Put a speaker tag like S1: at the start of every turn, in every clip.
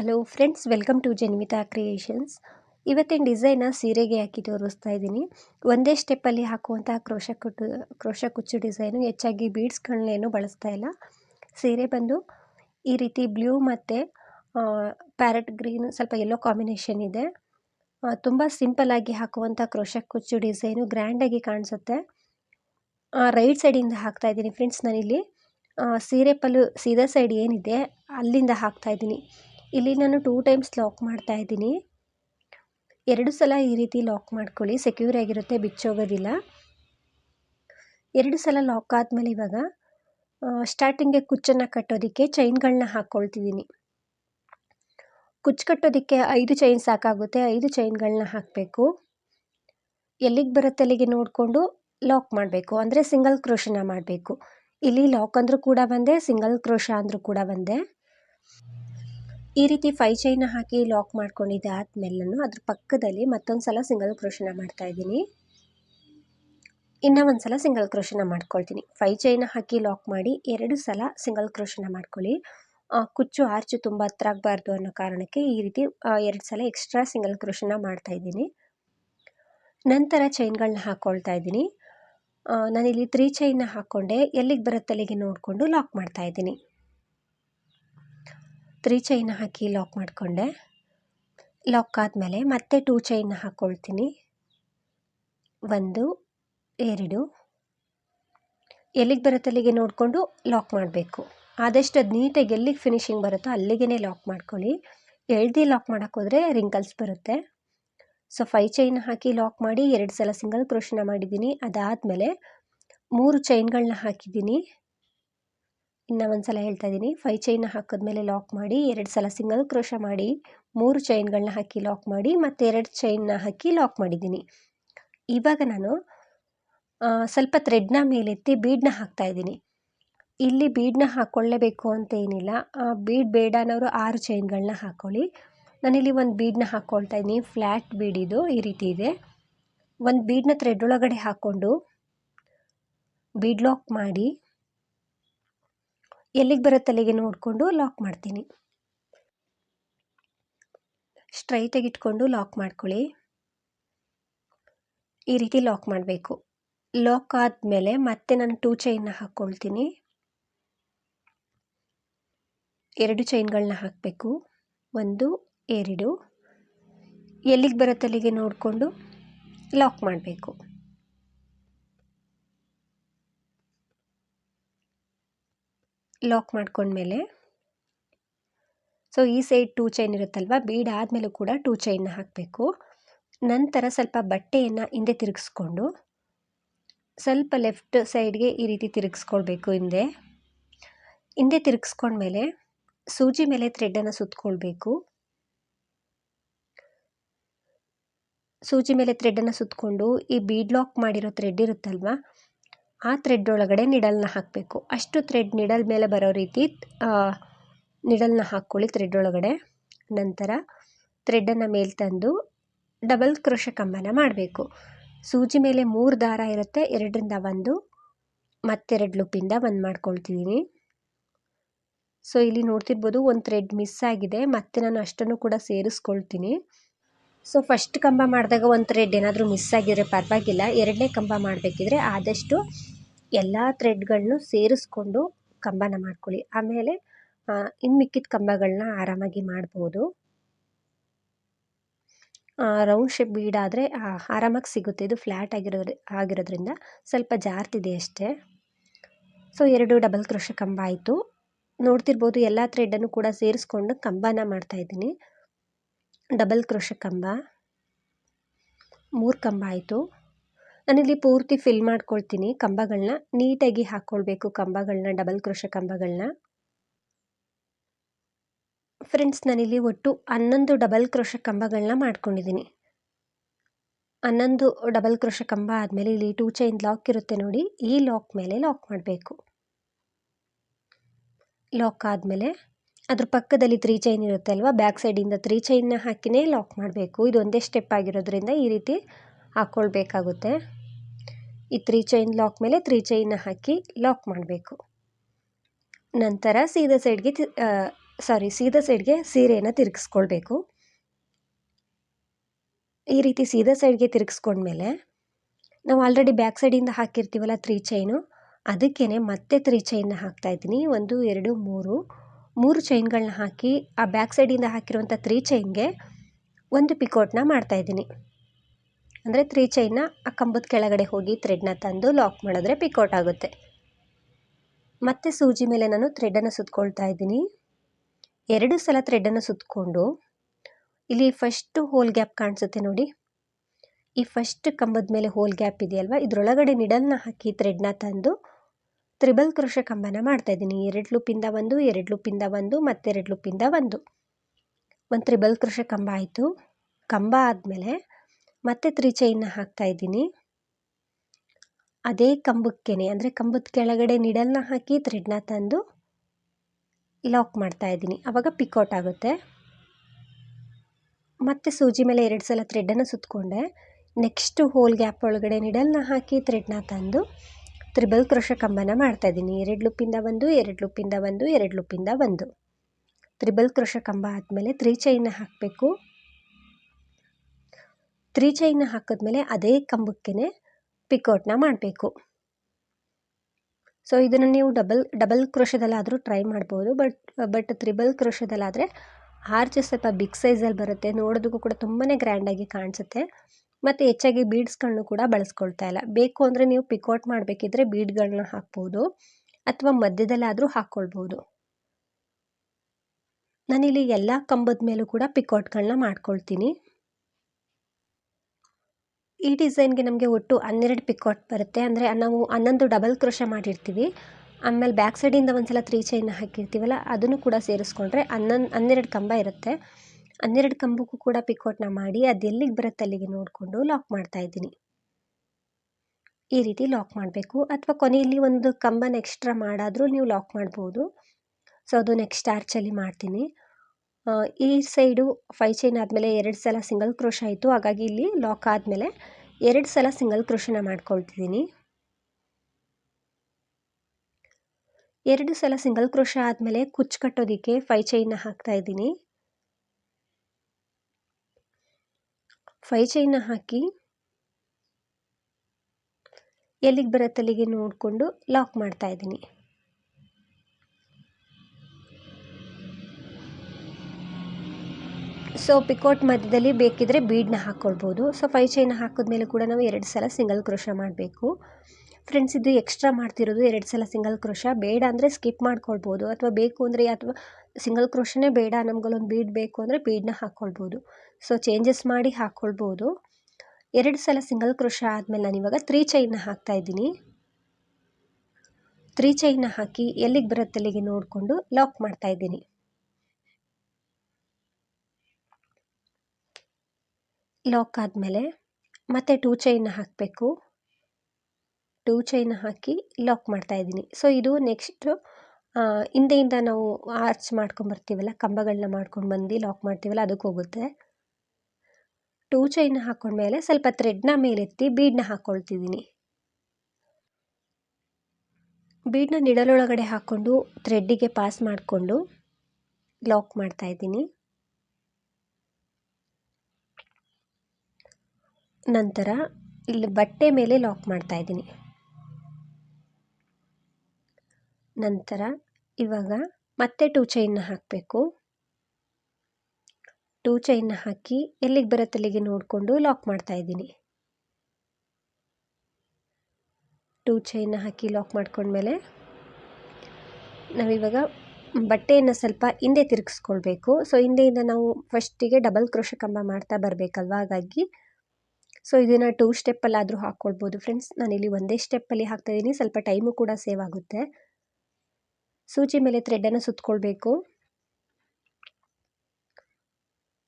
S1: Hello friends welcome to Janmita Creations ಇವತ್ತಿನ ಡಿಸೈನ ಸೀರೆಗೆ ಹಾಕಿ ತೋರಿಸ್ತಾ ಇದ್ದೀನಿ. ಒಂದೇ ಸ್ಟೆಪ್ಪಲ್ಲಿ ಹಾಕುವಂಥ ಕ್ರೋಶ ಕುಟ್ಟು, ಕ್ರೋಶ ಕುಚ್ಚು ಡಿಸೈನು ಹೆಚ್ಚಾಗಿ ಬೀಡ್ಸ್ಗಳನ್ನೇನು ಬಳಸ್ತಾ ಇಲ್ಲ. ಸೀರೆ ಬಂದು ಈ ರೀತಿ ಬ್ಲೂ ಮತ್ತು ಪ್ಯಾರೆಟ್ ಗ್ರೀನ್ ಸ್ವಲ್ಪ ಎಲ್ಲೋ ಕಾಂಬಿನೇಷನ್ ಇದೆ. ತುಂಬ ಸಿಂಪಲ್ಲಾಗಿ ಹಾಕುವಂಥ ಕ್ರೋಶ ಕುಚ್ಚು ಡಿಸೈನು ಗ್ರ್ಯಾಂಡಾಗಿ ಕಾಣಿಸುತ್ತೆ. ರೈಟ್ ಸೈಡಿಂದ ಹಾಕ್ತಾ ಇದ್ದೀನಿ ಫ್ರೆಂಡ್ಸ್ ನಾನಿಲ್ಲಿ. ಸೀರೆ ಪಲ್ಲು ಸೀದಾ ಸೈಡ್ ಏನಿದೆ, ಅಲ್ಲಿಂದ ಹಾಕ್ತಾ ಇದ್ದೀನಿ. ಇಲ್ಲಿ ನಾನು ಟೂ ಟೈಮ್ಸ್ ಲಾಕ್ ಮಾಡ್ತಾ ಇದ್ದೀನಿ. ಎರಡು ಸಲ ಈ ರೀತಿ ಲಾಕ್ ಮಾಡ್ಕೊಳ್ಳಿ. ಸೆಕ್ಯೂರ್ ಆಗಿರುತ್ತೆ, ಬಿಚ್ಚೋಗೋದಿಲ್ಲ. ಎರಡು ಸಲ ಲಾಕ್ ಆದಮೇಲೆ ಇವಾಗ ಸ್ಟಾರ್ಟಿಂಗ್ಗೆ ಕುಚ್ಚನ್ನು ಕಟ್ಟೋದಕ್ಕೆ ಚೈನ್ಗಳನ್ನ ಹಾಕ್ಕೊಳ್ತಿದ್ದೀನಿ ಕುಚ್ಚು ಕಟ್ಟೋದಕ್ಕೆ ಐದು ಚೈನ್ ಸಾಕಾಗುತ್ತೆ, ಐದು ಚೈನ್ಗಳನ್ನ ಹಾಕಬೇಕು. ಎಲ್ಲಿಗೆ ಬರುತ್ತೆ ಅಲ್ಲಿಗೆ ನೋಡಿಕೊಂಡು ಲಾಕ್ ಮಾಡಬೇಕು. ಅಂದರೆ ಸಿಂಗಲ್ ಕ್ರೋಶನ ಮಾಡಬೇಕು. ಇಲ್ಲಿ ಲಾಕ್ ಅಂದರೂ ಕೂಡ ಬಂದೆ ಸಿಂಗಲ್ ಕ್ರೋಶ ಅಂದರೂ ಕೂಡ ಬಂದೆ. ಈ ರೀತಿ ಫೈ ಚೈನ ಹಾಕಿ ಲಾಕ್ ಮಾಡ್ಕೊಂಡಿದ್ದೆ ಆದಮೇಲೆ ಅದ್ರ ಪಕ್ಕದಲ್ಲಿ ಮತ್ತೊಂದು ಸಲ ಸಿಂಗಲ್ ಕ್ರೋಶನ ಮಾಡ್ತಾ ಇದ್ದೀನಿ. ಇನ್ನೂ ಒಂದು ಸಲ ಸಿಂಗಲ್ ಕ್ರೋಶನ ಮಾಡ್ಕೊಳ್ತೀನಿ. ಫೈ ಚೈನ ಹಾಕಿ ಲಾಕ್ ಮಾಡಿ ಎರಡು ಸಲ ಸಿಂಗಲ್ ಕ್ರೋಶನ ಮಾಡ್ಕೊಳ್ಳಿ. ಕುಚ್ಚು ಆರ್ಚು ತುಂಬ ಹತ್ರ ಆಗಬಾರ್ದು ಅನ್ನೋ ಕಾರಣಕ್ಕೆ ಈ ರೀತಿ ಎರಡು ಸಲ ಎಕ್ಸ್ಟ್ರಾ ಸಿಂಗಲ್ ಕ್ರೋಶನ ಮಾಡ್ತಾ ಇದ್ದೀನಿ. ನಂತರ ಚೈನ್ಗಳನ್ನ ಹಾಕ್ಕೊಳ್ತಾ ಇದ್ದೀನಿ. ನಾನಿಲ್ಲಿ ತ್ರೀ ಚೈನ್ನ ಹಾಕ್ಕೊಂಡೆ. ಎಲ್ಲಿಗೆ ಬರುತ್ತಲ್ಲಿಗೆ ನೋಡಿಕೊಂಡು ಲಾಕ್ ಮಾಡ್ತಾ ಇದ್ದೀನಿ. ತ್ರೀ ಚೈನ್ ಹಾಕಿ ಲಾಕ್ ಮಾಡಿಕೊಂಡೆ. ಲಾಕ್ ಆದಮೇಲೆ ಮತ್ತೆ ಟೂ ಚೈನ್ ಹಾಕ್ಕೊಳ್ತೀನಿ ಒಂದು, ಎರಡು. ಎಲ್ಲಿಗೆ ಬರುತ್ತೆ ಅಲ್ಲಿಗೆ ನೋಡಿಕೊಂಡು ಲಾಕ್ ಮಾಡಬೇಕು. ಆದಷ್ಟು ಅದು ನೀಟಾಗಿ ಎಲ್ಲಿಗೆ ಫಿನಿಶಿಂಗ್ ಬರುತ್ತೋ ಅಲ್ಲಿಗೇ ಲಾಕ್ ಮಾಡ್ಕೊಳ್ಳಿ. ಎಳ್ದು ಲಾಕ್ ಮಾಡೋಕ್ಕೋದ್ರೆ ರಿಂಕಲ್ಸ್ ಬರುತ್ತೆ. ಸೊ ಫೈ ಚೈನ್ ಹಾಕಿ ಲಾಕ್ ಮಾಡಿ ಎರಡು ಸಲ ಸಿಂಗಲ್ ಕ್ರೋಶನ ಮಾಡಿದ್ದೀನಿ. ಅದಾದಮೇಲೆ ಮೂರು ಚೈನ್ಗಳನ್ನ ಹಾಕಿದ್ದೀನಿ. ಇನ್ನು ಒಂದು ಸಲ ಹೇಳ್ತಾ ಇದ್ದೀನಿ ಫೈ ಚೈನ್ನ ಹಾಕಿದ್ಮೇಲೆ ಲಾಕ್ ಮಾಡಿ, ಎರಡು ಸಲ ಸಿಂಗಲ್ ಕ್ರೋಶ ಮಾಡಿ, ಮೂರು ಚೈನ್ಗಳನ್ನ ಹಾಕಿ ಲಾಕ್ ಮಾಡಿ, ಮತ್ತು ಎರಡು ಚೈನ್ನ ಹಾಕಿ ಲಾಕ್ ಮಾಡಿದ್ದೀನಿ. ಇವಾಗ ನಾನು ಸ್ವಲ್ಪ ಥ್ರೆಡ್ನ ಮೇಲೆತ್ತಿ ಬೀಡನ್ನ ಹಾಕ್ತಾಯಿದ್ದೀನಿ ಇಲ್ಲಿ ಬೀಡನ್ನ ಹಾಕ್ಕೊಳ್ಳೇಬೇಕು ಅಂತ ಏನಿಲ್ಲ. ಬೀಡ್ ಬೇಡ ಅನ್ನೋರು ಆರು ಚೈನ್ಗಳನ್ನ ಹಾಕ್ಕೊಳ್ಳಿ ನಾನಿಲ್ಲಿ ಒಂದು ಬೀಡನ್ನ ಹಾಕ್ಕೊಳ್ತಾ ಇದ್ದೀನಿ ಫ್ಲ್ಯಾಟ್ ಬೀಡಿದು ಈ ರೀತಿ ಇದೆ. ಒಂದು ಬೀಡನ್ನ ಥ್ರೆಡ್ ಒಳಗಡೆ ಹಾಕ್ಕೊಂಡು ಬೀಡ್ ಲಾಕ್ ಮಾಡಿ ಎಲ್ಲಿಗೆ ಬರುತ್ತೆ ಅಲ್ಲಿಗೆ ನೋಡಿಕೊಂಡು ಲಾಕ್ ಮಾಡ್ತೀನಿ. ಸ್ಟ್ರೈಟಾಗಿ ಇಟ್ಕೊಂಡು ಲಾಕ್ ಮಾಡ್ಕೊಳ್ಳಿ. ಈ ರೀತಿ ಲಾಕ್ ಮಾಡಬೇಕು. ಲಾಕ್ ಆದಮೇಲೆ ಮತ್ತೆ ನಾನು ಟೂ ಚೈನ್ನ ಹಾಕ್ಕೊಳ್ತೀನಿ. ಎರಡು ಚೈನ್ಗಳನ್ನ ಹಾಕಬೇಕು. ಒಂದು, ಎರಡು. ಎಲ್ಲಿಗೆ ಬರುತ್ತೆ ಅಲ್ಲಿಗೆ ನೋಡಿಕೊಂಡು ಲಾಕ್ ಮಾಡಬೇಕು. ಲಾಕ್ ಮಾಡ್ಕೊಂಡ್ಮೇಲೆ ಸೊ ಈ ಸೈಡ್ ಟೂ ಚೈನ್ ಇರುತ್ತಲ್ವ ಬೀಡ್ ಆದಮೇಲೂ ಕೂಡ ಟೂ ಚೈನ್ನ ಹಾಕಬೇಕು. ನಂತರ ಸ್ವಲ್ಪ ಬಟ್ಟೆಯನ್ನು ಹಿಂದೆ ತಿರುಗಿಸ್ಕೊಂಡು, ಸ್ವಲ್ಪ ಲೆಫ್ಟ್ ಸೈಡ್ಗೆ ಈ ರೀತಿ ತಿರುಗಿಸ್ಕೊಳ್ಬೇಕು ಹಿಂದೆ. ಹಿಂದೆ ತಿರುಗಿಸ್ಕೊಂಡ್ಮೇಲೆ, ಸೂಜಿ ಮೇಲೆ ಥ್ರೆಡ್ಡನ್ನು ಸುತ್ತಕೊಳ್ಬೇಕು ಸೂಜಿ ಮೇಲೆ ಥ್ರೆಡ್ಡನ್ನು ಸುತ್ತಕೊಂಡು ಈ ಬೀಡ್ ಲಾಕ್ ಮಾಡಿರೋ ಥ್ರೆಡ್ ಇರುತ್ತಲ್ವ ಆ ಥ್ರೆಡ್ ಒಳಗಡೆ ನಿಡಲನ್ನ ಹಾಕಬೇಕು. ಅಷ್ಟು ಥ್ರೆಡ್ ನಿಡಲ್ ಮೇಲೆ ಬರೋ ರೀತಿ ನಿಡಲನ್ನ ಹಾಕ್ಕೊಳ್ಳಿ ಥ್ರೆಡ್ ಒಳಗಡೆ. ನಂತರ ಥ್ರೆಡ್ಡನ್ನು ಮೇಲೆ ತಂದು ಡಬಲ್ ಕ್ರೋಶ ಕಂಬನ ಮಾಡಬೇಕು. ಸೂಜಿ ಮೇಲೆ ಮೂರು ದಾರ ಇರುತ್ತೆ, ಎರಡರಿಂದ ಒಂದು, ಮತ್ತೆರಡು ಲುಪ್ಪಿಂದ ಒಂದು ಮಾಡ್ಕೊಳ್ತಿದ್ದೀನಿ ಸೊ ಇಲ್ಲಿ ನೋಡ್ತಿರ್ಬೋದು ಒಂದು ಥ್ರೆಡ್ ಮಿಸ್ ಆಗಿದೆ, ಮತ್ತೆ ನಾನು ಅಷ್ಟನ್ನು ಕೂಡ ಸೇರಿಸ್ಕೊಳ್ತೀನಿ. ಸೊ ಫಸ್ಟ್ ಕಂಬ ಮಾಡಿದಾಗ ಒಂದು ಥ್ರೆಡ್ ಏನಾದರೂ ಮಿಸ್ ಆಗಿದ್ರೆ ಪರವಾಗಿಲ್ಲ. ಎರಡನೇ ಕಂಬ ಮಾಡಬೇಕಿದ್ರೆ ಆದಷ್ಟು ಎಲ್ಲ ಥ್ರೆಡ್ಗಳನ್ನು ಸೇರಿಸ್ಕೊಂಡು ಕಂಬನ ಮಾಡ್ಕೊಳ್ಳಿ. ಆಮೇಲೆ ಇನ್ನು ಮಿಕ್ಕಿದ ಕಂಬಗಳನ್ನ ಆರಾಮಾಗಿ ಮಾಡ್ಬೋದು. ರೌಂಡ್ ಶೇಪ್ ಬೀಡಾದರೆ ಆರಾಮಾಗಿ ಸಿಗುತ್ತೆ. ಇದು ಫ್ಲ್ಯಾಟ್ ಆಗಿರೋದ್ರ, ಆಗಿರೋದ್ರಿಂದ ಸ್ವಲ್ಪ ಜಾರ್ತಿದೆ ಅಷ್ಟೇ. ಸೊ ಎರಡು ಡಬಲ್ ಕ್ರೋಶ ಕಂಬ ಆಯಿತು. ನೋಡ್ತಿರ್ಬೋದು ಎಲ್ಲ ಥ್ರೆಡ್ಡನ್ನು ಕೂಡ ಸೇರಿಸ್ಕೊಂಡು ಕಂಬನ ಮಾಡ್ತಾಯಿದ್ದೀನಿ ಡಬಲ್ ಕ್ರೋಶ ಕಂಬ. ಮೂರು ಕಂಬ ಆಯಿತು. ನಾನಿಲ್ಲಿ ಪೂರ್ತಿ ಫಿಲ್ ಮಾಡ್ಕೊಳ್ತೀನಿ ಕಂಬಗಳನ್ನ ನೀಟಾಗಿ ಹಾಕ್ಕೊಳ್ಬೇಕು ಕಂಬಗಳನ್ನ ಡಬಲ್ ಕ್ರೋಶ ಕಂಬಗಳನ್ನ ಫ್ರೆಂಡ್ಸ್ ನಾನಿಲ್ಲಿ ಒಟ್ಟು ಹನ್ನೊಂದು ಡಬಲ್ ಕ್ರೋಶ ಕಂಬಗಳನ್ನ ಮಾಡ್ಕೊಂಡಿದ್ದೀನಿ. ಹನ್ನೊಂದು ಡಬಲ್ ಕ್ರೋಶ ಕಂಬ ಆದಮೇಲೆ ಇಲ್ಲಿ ಟೂ ಚೈನ್ ಲಾಕ್ ಇರುತ್ತೆ ನೋಡಿ. ಈ ಲಾಕ್ ಮೇಲೆ ಲಾಕ್ ಮಾಡಬೇಕು. ಲಾಕ್ ಆದಮೇಲೆ ಅದ್ರ ಪಕ್ಕದಲ್ಲಿ ತ್ರೀ ಚೈನ್ ಇರುತ್ತೆ ಅಲ್ವಾ? ಬ್ಯಾಕ್ ಸೈಡಿಂದ ತ್ರೀ ಚೈನ್ನ ಹಾಕಿನೇ ಲಾಕ್ ಮಾಡಬೇಕು. ಇದು ಒಂದೇ ಸ್ಟೆಪ್ ಆಗಿರೋದ್ರಿಂದ ಈ ರೀತಿ ಹಾಕ್ಕೊಳ್ಬೇಕಾಗುತ್ತೆ ಈ ತ್ರೀ ಚೈನ್ ಲಾಕ್ ಮೇಲೆ ತ್ರೀ ಚೈನ್ನ ಹಾಕಿ ಲಾಕ್ ಮಾಡಬೇಕು. ನಂತರ ಸೀದಾ ಸೈಡ್ಗೆ ಸಾರಿ ಸೀದಾ ಸೈಡ್ಗೆ ಸೀರೆಯನ್ನು ತಿರುಗಿಸ್ಕೊಳ್ಬೇಕು. ಈ ರೀತಿ ಸೀದಾ ಸೈಡ್ಗೆ ತಿರುಗಿಸ್ಕೊಂಡ್ಮೇಲೆ ನಾವು ಆಲ್ರೆಡಿ ಬ್ಯಾಕ್ ಸೈಡಿಂದ ಹಾಕಿರ್ತೀವಲ್ಲ ತ್ರೀ ಚೈನು ಅದಕ್ಕೇ ಮತ್ತೆ ತ್ರೀ ಚೈನ್ನ ಹಾಕ್ತಾಯಿದ್ದೀನಿ ಒಂದು, ಎರಡು, ಮೂರು ಮೂರು ಚೈನ್ಗಳನ್ನ ಹಾಕಿ, ಆ ಬ್ಯಾಕ್ ಸೈಡಿಂದ ಹಾಕಿರುವಂಥ ತ್ರೀ ಚೈನ್ಗೆ ಒಂದು ಪಿಕೋಟ್ನ ಮಾಡ್ತಾಯಿದ್ದೀನಿ ಅಂದರೆ ತ್ರೀ ಚೈನ್ನ ಆ ಕಂಬದ ಕೆಳಗಡೆ ಹೋಗಿ ಥ್ರೆಡ್ನ ತಂದು ಲಾಕ್ ಮಾಡಿದ್ರೆ ಪಿಕೋಟ್ ಆಗುತ್ತೆ. ಮತ್ತೆ ಸೂಜಿ ಮೇಲೆ ನಾನು ಥ್ರೆಡನ್ನು ಸುತ್ಕೊಳ್ತಾ ಇದ್ದೀನಿ. ಎರಡು ಸಲ ಥ್ರೆಡನ್ನು ಸುತ್ತಕೊಂಡು ಇಲ್ಲಿ ಫಸ್ಟು ಹೋಲ್ ಗ್ಯಾಪ್ ಕಾಣಿಸುತ್ತೆ ನೋಡಿ. ಈ ಫಸ್ಟ್ ಕಂಬದ ಮೇಲೆ ಹೋಲ್ ಗ್ಯಾಪ್ ಇದೆಯಲ್ವ? ಇದರೊಳಗಡೆ ನಿಡಲ್ನ ಹಾಕಿ ಥ್ರೆಡ್ನ ತಂದು ತ್ರಿಬಲ್ ಕ್ರೋಶ ಕಂಬನ ಮಾಡ್ತಾ ಇದ್ದೀನಿ. ಎರಡು ಲೂಪಿಂದ ಒಂದು, ಎರಡು ಲೂಪಿಂದ ಒಂದು ಮತ್ತೆರಡು ಲೂಪಿಂದ ಒಂದು. ಒಂದು ತ್ರಿಬಲ್ ಕ್ರೋಶ ಕಂಬ ಆಯಿತು. ಕಂಬ ಆದಮೇಲೆ ಮತ್ತೆ ತ್ರೀ ಚೈನ್ನ ಹಾಕ್ತಾ ಇದ್ದೀನಿ. ಅದೇ ಕಂಬಕ್ಕೇನೆ, ಅಂದರೆ ಕಂಬದ ಕೆಳಗಡೆ ನಿಡಲ್ನ ಹಾಕಿ ಥ್ರೆಡ್ನ ತಂದು ಲಾಕ್ ಮಾಡ್ತಾ ಇದ್ದೀನಿ. ಆವಾಗ ಪಿಕೌಟ್ ಆಗುತ್ತೆ. ಮತ್ತೆ ಸೂಜಿ ಮೇಲೆ ಎರಡು ಸಲ ಥ್ರೆಡ್ಡನ್ನು ಸುತ್ತಕೊಂಡೆ ನೆಕ್ಸ್ಟು ಹೋಲ್ ಗ್ಯಾಪ್ ಒಳಗಡೆ ನಿಡಲ್ನ ಹಾಕಿ ಥ್ರೆಡ್ನ ತಂದು ತ್ರಿಬಲ್ ಕ್ರೋಶ ಕಂಬನ ಮಾಡ್ತಾ ಇದ್ದೀನಿ. ಎರಡು ಲುಪ್ಪಿಂದ ಒಂದು, ಎರಡು ಲುಪ್ಪಿಂದ ಒಂದು, ಎರಡು ಲುಪ್ಪಿಂದ ಒಂದು. ತ್ರಿಬಲ್ ಕ್ರೋಶ ಕಂಬ ಆದಮೇಲೆ ತ್ರೀ ಚೈನ ಹಾಕಬೇಕು. ತ್ರೀ ಚೈನ ಹಾಕಿದ್ಮೇಲೆ ಅದೇ ಕಂಬಕ್ಕೆ ಪಿಕೌಟ್ನ ಮಾಡಬೇಕು. ಸೊ ಇದನ್ನು ನೀವು ಡಬಲ್ ಡಬಲ್ ಕ್ರೋಶದಲ್ಲಾದರೂ ಟ್ರೈ ಮಾಡ್ಬೋದು. ಬಟ್ ಬಟ್ ತ್ರಿಬಲ್ ಕ್ರೋಶದಲ್ಲಾದರೆ ಆರ್ಚ್ ಸ್ವಲ್ಪ ಬಿಗ್ ಸೈಜಲ್ಲಿ ಬರುತ್ತೆ. ನೋಡೋದಕ್ಕೂ ಕೂಡ ತುಂಬಾ ಗ್ರ್ಯಾಂಡಾಗಿ ಕಾಣಿಸುತ್ತೆ. ಮತ್ತು ಹೆಚ್ಚಾಗಿ ಬೀಡ್ಸ್ಗಳನ್ನು ಕೂಡ ಬಳಸ್ಕೊಳ್ತಾ ಇಲ್ಲ. ಬೇಕು ಅಂದರೆ ನೀವು ಪಿಕೌಟ್ ಮಾಡಬೇಕಿದ್ರೆ ಬೀಡ್ಗಳನ್ನ ಹಾಕ್ಬೋದು. ಅಥವಾ ಮಧ್ಯದಲ್ಲಾದರೂ ಹಾಕ್ಕೊಳ್ಬೋದು. ನಾನಿಲ್ಲಿ ಎಲ್ಲ ಕಂಬದ ಮೇಲೂ ಕೂಡ ಪಿಕೌಟ್ಗಳನ್ನ ಮಾಡ್ಕೊಳ್ತೀನಿ. ಈ ಡಿಸೈನ್ಗೆ ನಮಗೆ ಒಟ್ಟು ಹನ್ನೆರಡು ಪಿಕೌಟ್ ಬರುತ್ತೆ. ಅಂದರೆ ನಾವು ಹನ್ನೊಂದು ಡಬಲ್ ಕ್ರೋಶ ಮಾಡಿರ್ತೀವಿ. ಆಮೇಲೆ ಬ್ಯಾಕ್ ಸೈಡಿಂದ ಒಂದು ಸಲ ತ್ರೀ ಚೈನ್ ಹಾಕಿರ್ತೀವಲ್ಲ, ಅದನ್ನು ಕೂಡ ಸೇರಿಸ್ಕೊಂಡ್ರೆ ಹನ್ನೊಂದು, ಹನ್ನೆರಡು ಕಂಬ ಇರುತ್ತೆ. ಹನ್ನೆರಡು ಕಂಬಕ್ಕೂ ಕೂಡ ಪಿಕೋಟ್ನ ಮಾಡಿ ಅದು ಎಲ್ಲಿಗೆ ಬರುತ್ತೆ ಅಲ್ಲಿಗೆ ನೋಡಿಕೊಂಡು ಲಾಕ್ ಮಾಡ್ತಾ ಇದ್ದೀನಿ. ಈ ರೀತಿ ಲಾಕ್ ಮಾಡಬೇಕು. ಅಥವಾ ಕೊನೆಯಲ್ಲಿ ಒಂದು ಕಂಬನ ಎಕ್ಸ್ಟ್ರಾ ಮಾಡಾದರೂ ನೀವು ಲಾಕ್ ಮಾಡ್ಬೋದು. ಸೊ, ಅದು ನೆಕ್ಸ್ಟ್ ಆರ್ಚಲ್ಲಿ ಮಾಡ್ತೀನಿ. ಈ ಸೈಡು ಫೈ ಚೈನ್ ಆದಮೇಲೆ ಎರಡು ಸಲ ಸಿಂಗಲ್ ಕ್ರೋಶ ಆಯಿತು. ಹಾಗಾಗಿ ಇಲ್ಲಿ ಲಾಕ್ ಆದಮೇಲೆ ಎರಡು ಸಲ ಸಿಂಗಲ್ ಕ್ರೋಶನ ಮಾಡ್ಕೊಳ್ತಿದ್ದೀನಿ. ಎರಡು ಸಲ ಸಿಂಗಲ್ ಕ್ರೋಶ ಆದಮೇಲೆ ಕುಚ್ಚು ಕಟ್ಟೋದಕ್ಕೆ ಫೈ ಚೈನ್ನ ಹಾಕ್ತಾ ಇದ್ದೀನಿ. ಫೈ ಚೈನ ಹಾಕಿ ಎಲ್ಲಿಗೆ ಬರತ್ತಲ್ಲಿಗೆ ನೋಡಿಕೊಂಡು ಲಾಕ್ ಮಾಡ್ತಾ ಇದ್ದೀನಿ. ಸೊ ಪಿಕೋಟ್ ಮಧ್ಯದಲ್ಲಿ ಬೇಕಿದ್ರೆ ಬೀಡನ್ನ ಹಾಕ್ಕೊಳ್ಬೋದು ಸೊ ಫೈ ಚೈನ್ ಹಾಕಿದ್ಮೇಲೆ ಕೂಡ ನಾವು ಎರಡು ಸಲ ಸಿಂಗಲ್ ಕ್ರೋಶ ಮಾಡಬೇಕು. ಫ್ರೆಂಡ್ಸ್ ಇದು ಎಕ್ಸ್ಟ್ರಾ ಮಾಡ್ತಿರೋದು ಎರಡು ಸಲ ಸಿಂಗಲ್ ಕ್ರೋಶ ಬೇಡ ಅಂದರೆ ಸ್ಕಿಪ್ ಮಾಡ್ಕೊಳ್ಬೋದು. ಅಥವಾ ಬೇಕು ಅಂದರೆ ಅಥವಾ ಸಿಂಗಲ್ ಕ್ರೋಶನೇ ಬೇಡ ನಮ್ಗಲ್ಲೊಂದು ಬೀಡ್ ಬೇಕು ಅಂದರೆ ಬೀಡನ್ನ ಹಾಕ್ಕೊಳ್ಬೋದು ಸೊ ಚೇಂಜಸ್ ಮಾಡಿ ಹಾಕ್ಕೊಳ್ಬೋದು ಎರಡು ಸಲ ಸಿಂಗಲ್ ಕ್ರೋಶ ಆದಮೇಲೆ ನಾನು ಇವಾಗ ತ್ರೀ ಚೈನ್ನ ಹಾಕ್ತಾ ಇದ್ದೀನಿ. ತ್ರೀ ಚೈನ್ನ ಹಾಕಿ ಎಲ್ಲಿಗೆ ಬರುತ್ತೆ ಅಲ್ಲಿಗೆ ನೋಡಿಕೊಂಡು ಲಾಕ್ ಮಾಡ್ತಾ ಇದ್ದೀನಿ. ಲಾಕ್ ಆದಮೇಲೆ ಮತ್ತೆ ಟೂ ಚೈನ್ನ ಹಾಕಬೇಕು. ಟೂ ಚೈನ್ ಹಾಕಿ ಲಾಕ್ ಮಾಡ್ತಾ ಇದ್ದೀನಿ. ಸೊ ಇದು ನೆಕ್ಸ್ಟು ಹಿಂದೆಯಿಂದ ನಾವು ಆರ್ಚ್ ಮಾಡ್ಕೊಂಬರ್ತೀವಲ್ಲ ಕಂಬಗಳನ್ನ ಮಾಡ್ಕೊಂಡು ಬಂದು ಲಾಕ್ ಮಾಡ್ತೀವಲ್ಲ, ಅದಕ್ಕೆ ಹೋಗುತ್ತೆ. ಟೂ ಚೈನ್ ಹಾಕ್ಕೊಂಡ್ಮೇಲೆ ಸ್ವಲ್ಪ ಥ್ರೆಡ್ನ ಮೇಲೆತ್ತಿ ಬೀಡನ್ನ ಹಾಕ್ಕೊಳ್ತಿದ್ದೀನಿ ಬೀಡನ್ನ ನಿಡಲೊಳಗಡೆ ಹಾಕ್ಕೊಂಡು ಥ್ರೆಡ್ಡಿಗೆ ಪಾಸ್ ಮಾಡಿಕೊಂಡು ಲಾಕ್ ಮಾಡ್ತಾ ಇದ್ದೀನಿ. ನಂತರ ಇಲ್ಲಿ ಬಟ್ಟೆ ಮೇಲೆ ಲಾಕ್ ಮಾಡ್ತಾ ಇದ್ದೀನಿ. ನಂತರ ಇವಾಗ ಮತ್ತೆ ಟೂ ಚೈನ್ನ ಹಾಕಬೇಕು. ಟೂ ಚೈನ್ನ ಹಾಕಿ ಎಲ್ಲಿಗೆ ಬರುತ್ತೆ ಅಲ್ಲಿಗೆ ನೋಡಿಕೊಂಡು ಲಾಕ್ ಮಾಡ್ತಾ ಇದ್ದೀನಿ. ಟೂ ಚೈನ್ನ ಹಾಕಿ ಲಾಕ್ ಮಾಡಿಕೊಂಡ್ಮೇಲೆ ನಾವಿವಾಗ ಬಟ್ಟೆಯನ್ನು ಸ್ವಲ್ಪ ಹಿಂದೆ ತಿರುಗಿಸ್ಕೊಳ್ಬೇಕು. ಸೊ ಹಿಂದೆಯಿಂದ ನಾವು ಫಸ್ಟಿಗೆ ಡಬಲ್ ಕ್ರೋಶ ಕಂಬ ಮಾಡ್ತಾ ಬರಬೇಕಲ್ವ? ಹಾಗಾಗಿ ಸೊ ಇದನ್ನು ಟೂ ಸ್ಟೆಪ್ಪಲ್ಲಾದರೂ ಹಾಕ್ಕೊಳ್ಬೋದು. ಫ್ರೆಂಡ್ಸ್ ನಾನಿಲ್ಲಿ ಒಂದೇ ಸ್ಟೆಪ್ಪಲ್ಲಿ ಹಾಕ್ತಾಯಿದ್ದೀನಿ ಸ್ವಲ್ಪ ಟೈಮು ಕೂಡ ಸೇವ್ ಆಗುತ್ತೆ. ಸೂಜಿ ಮೇಲೆ ಥ್ರೆಡ್ಡನ್ನು ಸುತ್ತಕೊಳ್ಬೇಕು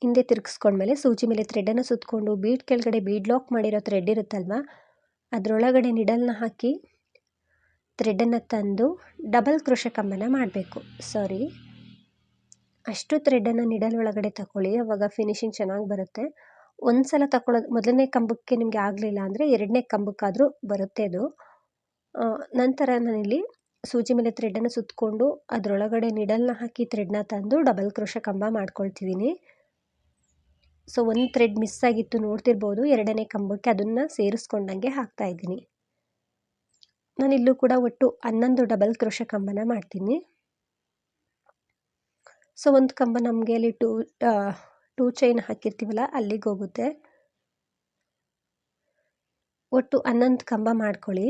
S1: ಹಿಂದೆ ತಿರುಗಿಸ್ಕೊಂಡ್ಮೇಲೆ ಸೂಜಿ ಮೇಲೆ ಥ್ರೆಡ್ಡನ್ನು ಸುತ್ತಕೊಂಡು ಬೀಡ್ ಕೆಳಗಡೆ ಬೀಡ್ ಲಾಕ್ ಮಾಡಿರೋ ಥ್ರೆಡ್ ಇರುತ್ತಲ್ವ? ಅದರೊಳಗಡೆ ನಿಡಲ್ನ ಹಾಕಿ ಥ್ರೆಡ್ಡನ್ನು ತಂದು ಡಬಲ್ ಕ್ರೋಶ ಕಂಬನ ಮಾಡಬೇಕು. ಸಾರಿ ಅಷ್ಟು ಥ್ರೆಡ್ಡನ್ನು ನಿಡಲ್ ಒಳಗಡೆ ತಗೊಳ್ಳಿ ಅವಾಗ ಫಿನಿಶಿಂಗ್ ಚೆನ್ನಾಗಿ ಬರುತ್ತೆ. ಒಂದು ಸಲ ತಗೊಳ್ಳೋದು ಮೊದಲನೇ ಕಂಬಕ್ಕೆ ನಿಮಗೆ ಆಗಲಿಲ್ಲ ಅಂದರೆ ಎರಡನೇ ಕಂಬಕ್ಕಾದರೂ ಬರುತ್ತೆ ಅದು. ನಂತರ ನಾನಿಲ್ಲಿ ಸೂಜಿ ಮೇಲೆ ಥ್ರೆಡನ್ನು ಸುತ್ತಕೊಂಡು ಅದರೊಳಗಡೆ ನಿಡಲ್ನ ಹಾಕಿ ಥ್ರೆಡ್ನ ತಂದು ಡಬಲ್ ಕ್ರೋಶ ಕಂಬ ಮಾಡ್ಕೊಳ್ತಿದ್ದೀನಿ. ಸೊ ಒಂದು ಥ್ರೆಡ್ ಮಿಸ್ ಆಗಿತ್ತು ನೋಡ್ತಿರ್ಬೋದು, ಎರಡನೇ ಕಂಬಕ್ಕೆ ಅದನ್ನು ಸೇರಿಸ್ಕೊಂಡಂಗೆ ಹಾಕ್ತಾ ಇದ್ದೀನಿ. ನಾನು ಇಲ್ಲೂ ಕೂಡ ಒಟ್ಟು ಹನ್ನೊಂದು ಡಬಲ್ ಕ್ರೋಶ ಕಂಬನ ಮಾಡ್ತೀನಿ. ಸೊ ಒಂದು ಕಂಬ ನಮಗೆ ಅಲ್ಲಿ ಟೂ ಟೂ ಚೈನ್ ಹಾಕಿರ್ತೀವಲ್ಲ, ಅಲ್ಲಿಗೆ ಹೋಗುತ್ತೆ. ಒಟ್ಟು ಹನ್ನೊಂದು ಕಂಬ ಮಾಡ್ಕೊಳ್ಳಿ.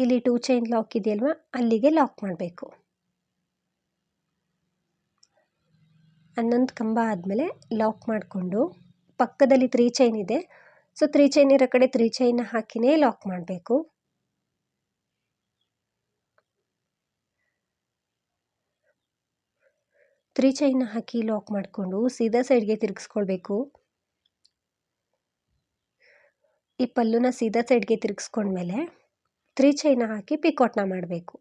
S1: ಇಲ್ಲಿ ಟೂ ಚೈನ್ ಲಾಕ್ ಇದೆಯಲ್ವ? ಅಲ್ಲಿಗೆ ಲಾಕ್ ಮಾಡಬೇಕು. ಹನ್ನೊಂದು ಕಂಬ ಆದಮೇಲೆ ಲಾಕ್ ಮಾಡಿಕೊಂಡು ಪಕ್ಕದಲ್ಲಿ ತ್ರೀ ಚೈನ್ ಇದೆ. ಸೊ ತ್ರೀ ಚೈನ್ ಇರೋ ಕಡೆ ತ್ರೀ ಚೈನ್ನ ಹಾಕಿನೇ ಲಾಕ್ ಮಾಡಬೇಕು. ತ್ರೀ ಚೈನ್ ಹಾಕಿ ಲಾಕ್ ಮಾಡಿಕೊಂಡು ಸೀದಾ ಸೈಡ್ಗೆ ತಿರುಗಿಸ್ಕೊಳ್ಬೇಕು. ಈ ಪಲ್ಲುನ ಸೀದಾ ಸೈಡ್ಗೆ ತಿರುಗಿಸ್ಕೊಂಡ್ಮೇಲೆ ತ್ರೀ ಚೈನ ಹಾಕಿ ಪಿಕೋಟ್ನ ಮಾಡಬೇಕು.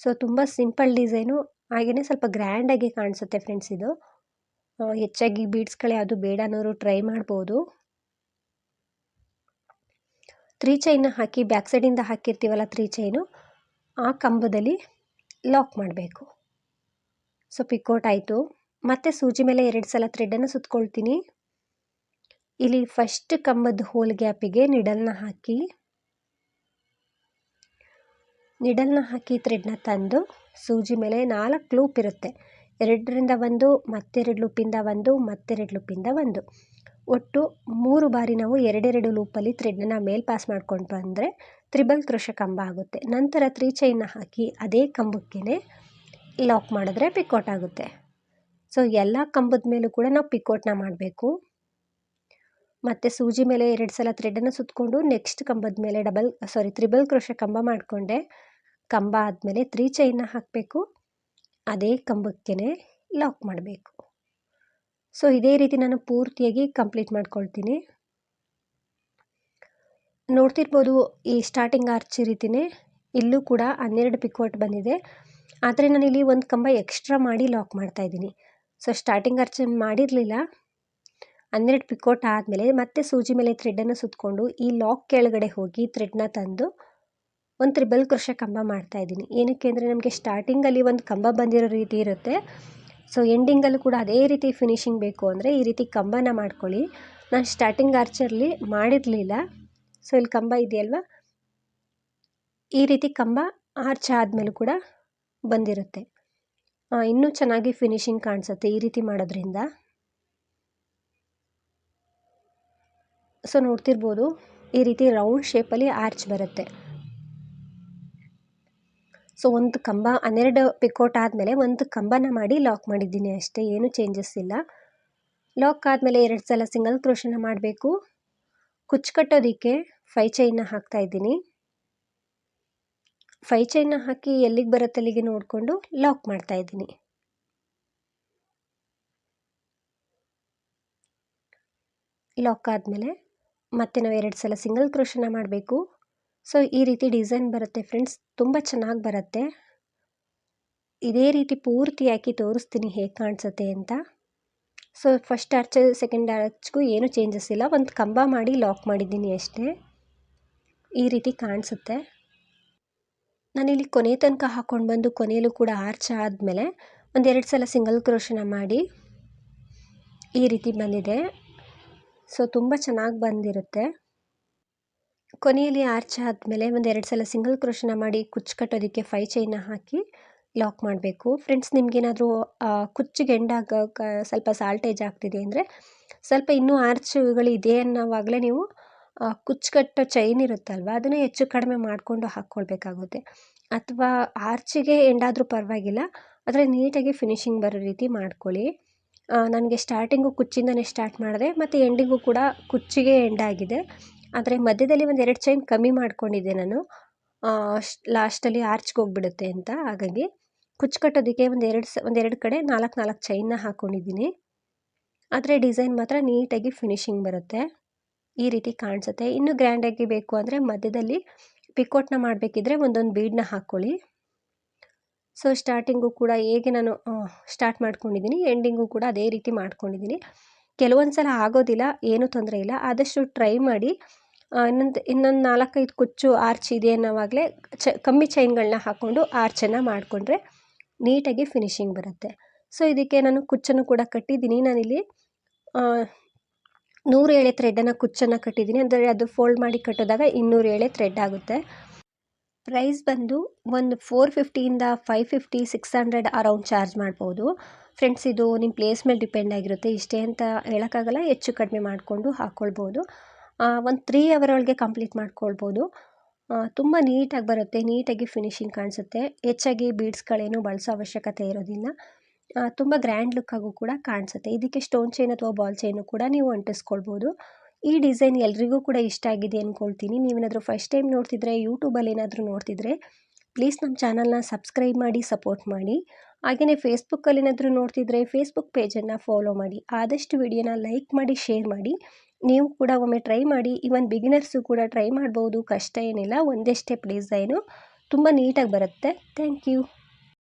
S1: ಸೊ ತುಂಬ ಸಿಂಪಲ್ ಡಿಸೈನು ಹಾಗೆಯೇ ಸ್ವಲ್ಪ ಗ್ರ್ಯಾಂಡಾಗಿ ಕಾಣಿಸುತ್ತೆ ಫ್ರೆಂಡ್ಸ್ ಇದು. ಹೆಚ್ಚಾಗಿ ಬೀಡ್ಸ್ಗಳೇ ಅದು ಬೇಡ ಅನ್ನೋರು ಟ್ರೈ ಮಾಡ್ಬೋದು. ತ್ರೀ ಚೈನ ಹಾಕಿ ಬ್ಯಾಕ್ ಸೈಡಿಂದ ಹಾಕಿರ್ತೀವಲ್ಲ ತ್ರೀ ಚೈನು, ಆ ಕಂಬದಲ್ಲಿ ಲಾಕ್ ಮಾಡಬೇಕು. ಸೊ ಪಿಕೋಟ್ ಆಯಿತು. ಮತ್ತೆ ಸೂಜಿ ಮೇಲೆ ಎರಡು ಸಲ ಥ್ರೆಡನ್ನು ಸುತ್ಕೊಳ್ತೀನಿ. ಇಲ್ಲಿ ಫಸ್ಟ್ ಕಂಬದ ಹೋಲ್ ಗ್ಯಾಪಿಗೆ ನಿಡಲ್ನ ಹಾಕಿ ನಿಡಲ್ನ ಹಾಕಿ ಥ್ರೆಡ್ನ ತಂದು ಸೂಜಿ ಮೇಲೆ ನಾಲ್ಕು ಲೂಪ್ ಇರುತ್ತೆ. ಎರಡರಿಂದ ಒಂದು, ಮತ್ತೆರಡು ಲೂಪಿಂದ ಒಂದು, ಮತ್ತೆರಡು ಲೂಪಿಂದ ಒಂದು. ಒಟ್ಟು ಮೂರು ಬಾರಿ ನಾವು ಎರಡೆರಡು ಲೂಪಲ್ಲಿ ಥ್ರೆಡ್ನ ಮೇಲ್ ಪಾಸ್ ಮಾಡ್ಕೊಂಡು ಬಂದರೆ ತ್ರಿಬಲ್ ಕೃಷ ಕಂಬ ಆಗುತ್ತೆ. ನಂತರ ತ್ರೀ ಚೈನ್ನ ಹಾಕಿ ಅದೇ ಕಂಬಕ್ಕೆ ಲಾಕ್ ಮಾಡಿದ್ರೆ ಪಿಕೋಟ್ ಆಗುತ್ತೆ. ಸೊ, ಎಲ್ಲ ಕಂಬದ ಮೇಲೂ ಕೂಡ ನಾವು ಪಿಕೋಟ್ನ ಮಾಡಬೇಕು. ಮತ್ತು ಸೂಜಿ ಮೇಲೆ ಎರಡು ಸಲ ಥ್ರೆಡನ್ನು ಸುತ್ತಕೊಂಡು ನೆಕ್ಸ್ಟ್ ಕಂಬದ ಮೇಲೆ ಡಬಲ್ ಸಾರಿ ತ್ರಿಬಲ್ ಕ್ರೋಶ ಕಂಬ ಮಾಡಿಕೊಂಡೆ. ಕಂಬ ಆದಮೇಲೆ ತ್ರೀ ಚೈನ್ನ ಹಾಕಬೇಕು. ಅದೇ ಕಂಬಕ್ಕೆ ಲಾಕ್ ಮಾಡಬೇಕು. ಸೊ ಇದೇ ರೀತಿ ನಾನು ಪೂರ್ತಿಯಾಗಿ ಕಂಪ್ಲೀಟ್ ಮಾಡ್ಕೊಳ್ತೀನಿ. ನೋಡ್ತಿರ್ಬೋದು ಈ ಸ್ಟಾರ್ಟಿಂಗ್ ಆರ್ಚ್ ರೀತಿಯೇ ಇಲ್ಲೂ ಕೂಡ ಹನ್ನೆರಡು ಪಿಕೋಟ್ ಬಂದಿದೆ. ಆದರೆ ನಾನು ಇಲ್ಲಿ ಒಂದು ಕಂಬ ಎಕ್ಸ್ಟ್ರಾ ಮಾಡಿ ಲಾಕ್ ಮಾಡ್ತಾ ಇದ್ದೀನಿ. ಸೊ ಸ್ಟಾರ್ಟಿಂಗ್ ಆರ್ಚ್ ಮಾಡಿರಲಿಲ್ಲ. ಹನ್ನೆರಡು ಪಿಕೋಟ್ ಆದಮೇಲೆ ಮತ್ತೆ ಸೂಜಿ ಮೇಲೆ ಥ್ರೆಡನ್ನು ಸುತ್ತಕೊಂಡು ಈ ಲಾಕ್ ಕೆಳಗಡೆ ಹೋಗಿ ಥ್ರೆಡ್ನ ತಂದು ಒಂದು ತ್ರಿಬಲ್ ಕೃಷ ಕಂಬ ಮಾಡ್ತಾ ಇದ್ದೀನಿ. ಏನಕ್ಕೆ ಅಂದರೆ ನಮಗೆ ಸ್ಟಾರ್ಟಿಂಗಲ್ಲಿ ಒಂದು ಕಂಬ ಬಂದಿರೋ ರೀತಿ ಇರುತ್ತೆ. ಸೊ ಎಂಡಿಂಗಲ್ಲೂ ಕೂಡ ಅದೇ ರೀತಿ ಫಿನಿಶಿಂಗ್ ಬೇಕು ಅಂದರೆ ಈ ರೀತಿ ಕಂಬನ ಮಾಡ್ಕೊಳ್ಳಿ. ನಾನು ಸ್ಟಾರ್ಟಿಂಗ್ ಆರ್ಚರ್ಲಿ ಮಾಡಿರಲಿಲ್ಲ. ಸೊ ಇಲ್ಲಿ ಕಂಬ ಇದೆಯಲ್ವ? ಈ ರೀತಿ ಕಂಬ ಆರ್ಚ್ ಆದಮೇಲೂ ಕೂಡ ಬಂದಿರುತ್ತೆ. ಇನ್ನೂ ಚೆನ್ನಾಗಿ ಫಿನಿಶಿಂಗ್ ಕಾಣಿಸುತ್ತೆ ಈ ರೀತಿ ಮಾಡೋದ್ರಿಂದ. ಸೊ ನೋಡ್ತಿರ್ಬೋದು ಈ ರೀತಿ ರೌಂಡ್ ಶೇಪಲ್ಲಿ ಆರ್ಚ್ ಬರುತ್ತೆ. ಸೊ ಒಂದು ಕಂಬ, ಹನ್ನೆರಡು ಪಿಕೋಟ್ ಆದಮೇಲೆ ಒಂದು ಕಂಬನ ಮಾಡಿ ಲಾಕ್ ಮಾಡಿದ್ದೀನಿ ಅಷ್ಟೇ, ಏನು ಚೇಂಜಸ್ ಇಲ್ಲ. ಲಾಕ್ ಆದಮೇಲೆ ಎರಡು ಸಲ ಸಿಂಗಲ್ ಕ್ರೋಶನ ಮಾಡಬೇಕು. ಕುಚ್ಚು ಕಟ್ಟೋದಕ್ಕೆ ಫೈ ಚೈನ ಹಾಕ್ತಾ ಇದ್ದೀನಿ. ಫೈ ಚೈನ ಹಾಕಿ ಎಲ್ಲಿಗೆ ಬರುತ್ತೆ ಅಲ್ಲಿಗೆ ನೋಡಿಕೊಂಡು ಲಾಕ್ ಮಾಡ್ತಾ ಇದ್ದೀನಿ. ಲಾಕ್ ಆದಮೇಲೆ ಮತ್ತೆ ನಾವು ಎರಡು ಸಲ ಸಿಂಗಲ್ ಕ್ರೋಶನ ಮಾಡಬೇಕು. ಸೊ, ಈ ರೀತಿ ಡಿಸೈನ್ ಬರುತ್ತೆ ಫ್ರೆಂಡ್ಸ್. ತುಂಬ ಚೆನ್ನಾಗಿ ಬರುತ್ತೆ. ಇದೇ ರೀತಿ ಪೂರ್ತಿ ಹಾಕಿ ತೋರಿಸ್ತೀನಿ ಹೇಗೆ ಕಾಣಿಸುತ್ತೆ ಅಂತ. ಸೊ, ಫಸ್ಟ್ ಆರ್ಚ್, ಸೆಕೆಂಡ್ ಆರ್ಚ್ಗೂ ಏನು ಚೇಂಜಸ್ ಇಲ್ಲ. ಒಂದು ಕಂಬ ಮಾಡಿ ಲಾಕ್ ಮಾಡಿದ್ದೀನಿ ಅಷ್ಟೇ. ಈ ರೀತಿ ಕಾಣಿಸುತ್ತೆ. ನಾನಿಲ್ಲಿ ಕೊನೆ ತನಕ ಹಾಕ್ಕೊಂಡು ಬಂದು ಕೊನೆಯಲ್ಲೂ ಕೂಡ ಆರ್ಚ್ ಆದಮೇಲೆ ಒಂದೆರಡು ಸಲ ಸಿಂಗಲ್ ಕ್ರೋಶನ ಮಾಡಿ ಈ ರೀತಿ ಬಂದಿದೆ. ಸೊ, ತುಂಬ ಚೆನ್ನಾಗಿ ಬಂದಿರುತ್ತೆ. ಕೊನೆಯಲ್ಲಿ ಆರ್ಚ್ ಆದಮೇಲೆ ಒಂದು ಎರಡು ಸಲ ಸಿಂಗಲ್ ಕ್ರೋಶನ ಮಾಡಿ ಕುಚ್ಚು ಕಟ್ಟೋದಕ್ಕೆ ಫೈ ಚೈನ ಹಾಕಿ ಲಾಕ್ ಮಾಡಬೇಕು. ಫ್ರೆಂಡ್ಸ್ ನಿಮಗೇನಾದರೂ ಕುಚ್ಚಿಗೆ ಎಂಡಾಗ ಸ್ವಲ್ಪ ಸಾಲ್ಟೇಜ್ ಆಗ್ತಿದೆ ಅಂದರೆ ಸ್ವಲ್ಪ ಇನ್ನೂ ಆರ್ಚ್ಗಳಿದೆ ಅನ್ನೋವಾಗಲೇ ನೀವು ಕುಚ್ಚು ಕಟ್ಟೋ ಚೈನ್ ಇರುತ್ತಲ್ವ, ಅದನ್ನು ಹೆಚ್ಚು ಕಡಿಮೆ ಮಾಡಿಕೊಂಡು ಹಾಕ್ಕೊಳ್ಬೇಕಾಗುತ್ತೆ ಅಥವಾ ಆರ್ಚಿಗೆ ಎಂಡಾದರೂ ಪರವಾಗಿಲ್ಲ, ಆದರೆ ನೀಟಾಗಿ ಫಿನಿಶಿಂಗ್ ಬರೋ ರೀತಿ ಮಾಡ್ಕೊಳ್ಳಿ. ನನಗೆ ಸ್ಟಾರ್ಟಿಂಗು ಕುಚ್ಚಿಂದನೇ ಸ್ಟಾರ್ಟ್ ಮಾಡಿದೆ, ಮತ್ತು ಎಂಡಿಂಗು ಕೂಡ ಕುಚ್ಚಿಗೆ ಎಂಡಾಗಿದೆ ಆದರೆ ಮಧ್ಯದಲ್ಲಿ ಒಂದು ಎರಡು ಚೈನ್ ಕಮ್ಮಿ ಮಾಡಿಕೊಂಡಿದ್ದೆ ನಾನು. ಲಾಸ್ಟಲ್ಲಿ ಆರ್ಚ್ಗೆ ಹೋಗ್ಬಿಡುತ್ತೆ ಅಂತ. ಹಾಗಾಗಿ ಕುಚ್ಚು ಕಟ್ಟೋದಕ್ಕೆ ಒಂದು ಎರಡು ಸ ಒಂದೆರಡು ಕಡೆ ನಾಲ್ಕು ನಾಲ್ಕು ಚೈನ್ನ ಹಾಕ್ಕೊಂಡಿದ್ದೀನಿ ಆದರೆ ಡಿಸೈನ್ ಮಾತ್ರ ನೀಟಾಗಿ ಫಿನಿಶಿಂಗ್ ಬರುತ್ತೆ. ಈ ರೀತಿ ಕಾಣಿಸುತ್ತೆ. ಇನ್ನೂ ಗ್ರ್ಯಾಂಡಾಗಿ ಬೇಕು ಅಂದರೆ ಮಧ್ಯದಲ್ಲಿ ಪಿಕೋಟ್ನ ಮಾಡಬೇಕಿದ್ರೆ ಒಂದೊಂದು ಬೀಡನ್ನ ಹಾಕ್ಕೊಳ್ಳಿ ಸೊ ಸ್ಟಾರ್ಟಿಂಗು ಕೂಡ ಹೇಗೆ ನಾನು ಸ್ಟಾರ್ಟ್ ಮಾಡ್ಕೊಂಡಿದ್ದೀನಿ ಎಂಡಿಂಗು ಕೂಡ ಅದೇ ರೀತಿ ಮಾಡ್ಕೊಂಡಿದ್ದೀನಿ. ಕೆಲವೊಂದು ಸಲ ಆಗೋದಿಲ್ಲ, ಏನೂ ತೊಂದರೆ ಇಲ್ಲ. ಆದಷ್ಟು ಟ್ರೈ ಮಾಡಿ ಇನ್ನೊಂದು ಇನ್ನೊಂದು ನಾಲ್ಕೈದು ಕುಚ್ಚು ಆರ್ಚ್ ಇದೆ ಅನ್ನೋವಾಗಲೇ ಚ, ಕಮ್ಮಿ ಚೈನ್ಗಳನ್ನ ಹಾಕ್ಕೊಂಡು ಆರ್ಚನ್ನು ಮಾಡಿಕೊಂಡ್ರೆ ನೀಟಾಗಿ ಫಿನಿಶಿಂಗ್ ಬರುತ್ತೆ. ಸೊ, ಇದಕ್ಕೆ ನಾನು ಕುಚ್ಚನ್ನು ಕೂಡ ಕಟ್ಟಿದ್ದೀನಿ. ನಾನಿಲ್ಲಿ ನೂರು ಎಳೆ ಥ್ರೆಡನ್ನು ಕುಚ್ಚನ್ನು ಕಟ್ಟಿದ್ದೀನಿ. ಅಂದರೆ ಅದು ಫೋಲ್ಡ್ ಮಾಡಿ ಕಟ್ಟೋದಾಗ ಇನ್ನೂರು ಎಳೆ ಥ್ರೆಡ್ ಆಗುತ್ತೆ. ಪ್ರೈಸ್ ಬಂದು ಒಂದು four ಫಿಫ್ಟಿಯಿಂದ five fifty, six hundred around charge ಮಾಡ್ಬೋದು. ಫ್ರೆಂಡ್ಸ್, ಇದು ನಿಮ್ಮ ಪ್ಲೇಸ್ ಮೇಲೆ ಡಿಪೆಂಡ್ ಆಗಿರುತ್ತೆ. ಇಷ್ಟೇ ಅಂತ ಹೇಳೋಕ್ಕಾಗಲ್ಲ. ಹೆಚ್ಚು ಕಡಿಮೆ ಮಾಡಿಕೊಂಡು ಹಾಕ್ಕೊಳ್ಬೋದು ಒಂದು ತ್ರೀ ಅವರ್ ಒಳಗೆ ಕಂಪ್ಲೀಟ್ ಮಾಡ್ಕೊಳ್ಬೋದು. ತುಂಬ ನೀಟಾಗಿ ಬರುತ್ತೆ, ನೀಟಾಗಿ ಫಿನಿಶಿಂಗ್ ಕಾಣಿಸುತ್ತೆ. ಹೆಚ್ಚಾಗಿ ಬೀಡ್ಸ್ಗಳೇನು ಬಳಸೋ ಅವಶ್ಯಕತೆ ಇರೋದಿಲ್ಲ. ತುಂಬ ಗ್ರ್ಯಾಂಡ್ ಲುಕ್ಕಾಗೂ ಕೂಡ ಕಾಣಿಸುತ್ತೆ. ಇದಕ್ಕೆ ಸ್ಟೋನ್ ಚೈನ್ ಅಥವಾ ಬಾಲ್ ಚೈನು ಕೂಡ ನೀವು ಅಂಟಿಸ್ಕೊಳ್ಬೋದು. ಈ ಡಿಸೈನ್ ಎಲ್ರಿಗೂ ಕೂಡ ಇಷ್ಟ ಆಗಿದೆ ಅಂದ್ಕೊಳ್ತೀನಿ ನೀವೇನಾದರೂ ಫಸ್ಟ್ ಟೈಮ್ ನೋಡ್ತಿದ್ರೆ ಯೂಟ್ಯೂಬಲ್ಲಿ ಏನಾದರೂ ನೋಡ್ತಿದ್ರೆ ಪ್ಲೀಸ್ ನಮ್ಮ ಚಾನಲ್ನ ಸಬ್ಸ್ಕ್ರೈಬ್ ಮಾಡಿ ಸಪೋರ್ಟ್ ಮಾಡಿ. ಹಾಗೆಯೇ ಫೇಸ್ಬುಕ್ಕಲ್ಲಿ ಏನಾದರೂ ನೋಡ್ತಿದ್ರೆ ಫೇಸ್ಬುಕ್ ಪೇಜನ್ನು ಫಾಲೋ ಮಾಡಿ. ಆದಷ್ಟು ವಿಡಿಯೋನ ಲೈಕ್ ಮಾಡಿ ಶೇರ್ ಮಾಡಿ. ನೀವು ಕೂಡ ಒಮ್ಮೆ ಟ್ರೈ ಮಾಡಿ ಇವನ್ ಬಿಗಿನರ್ಸು ಕೂಡ ಟ್ರೈ ಮಾಡ್ಬೋದು, ಕಷ್ಟ ಏನಿಲ್ಲ, ಒಂದೇ ಸ್ಟೆಪ್ ಡಿಸೈನು ತುಂಬ ನೀಟಾಗಿ ಬರುತ್ತೆ. Thank you